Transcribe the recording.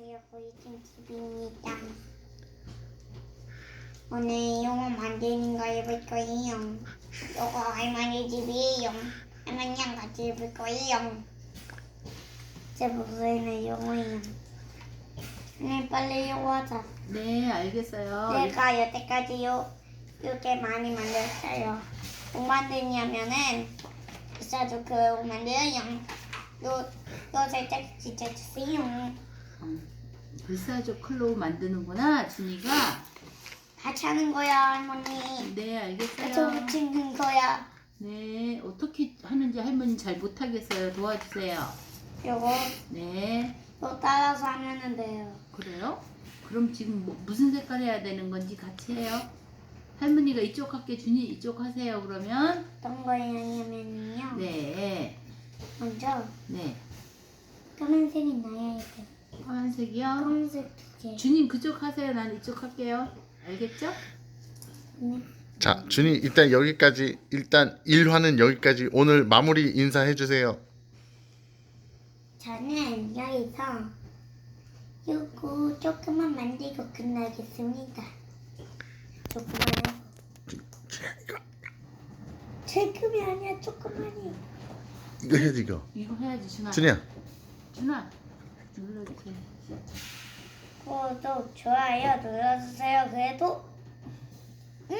안녕하세요. 보이킨 TV입니다. 오늘 영어 만드는 거 해볼 거예요. 이거 할머니 집이에요. 할머니랑 같이 해볼 거예요. 제 목소리는 영어예요. 오늘 빨리 영어 하자. 네, 알겠어요. 내가 여태까지 요, 이렇게 많이 만들었어요. 뭐 만드냐면은 비싸도 그 만들어요. 요, 요 살짝 진짜 주세요. 음, 불사조 클로우 만드는구나, 준이가. 같이 하는 거야, 할머니. 네, 같이 알겠어요. 붙이는 거야. 네, 어떻게 하는지 할머니 잘 못하겠어요. 도와주세요. 요거, 네, 요 따라서 하면 돼요. 그래요? 그럼 지금 뭐- 무슨 색깔 해야 되는 건지 같이 해요. 할머니가 이쪽 할게, 준이 이쪽 하세요. 그러면 어떤 거냐면요. 네, 먼저, 네, 까만색이 나야 돼. 파란색이요. 까만색 두 개. 준이 그쪽 하세요. 난 이쪽 할게요. 알겠죠? 네. 자, 준이 일단 여기까지 일단 1화는 여기까지 오늘 마무리 인사해 주세요. 저는 여기서 요거 조금만 만들고 끝나겠습니다. 조금만요. 조금이 아니야, 조금만이. 이거 해야지 이거. 이거 해야지, 준아. 준이야. 준아, 눌러주세요. 구독, 좋아요 눌러주세요. 그래도 응?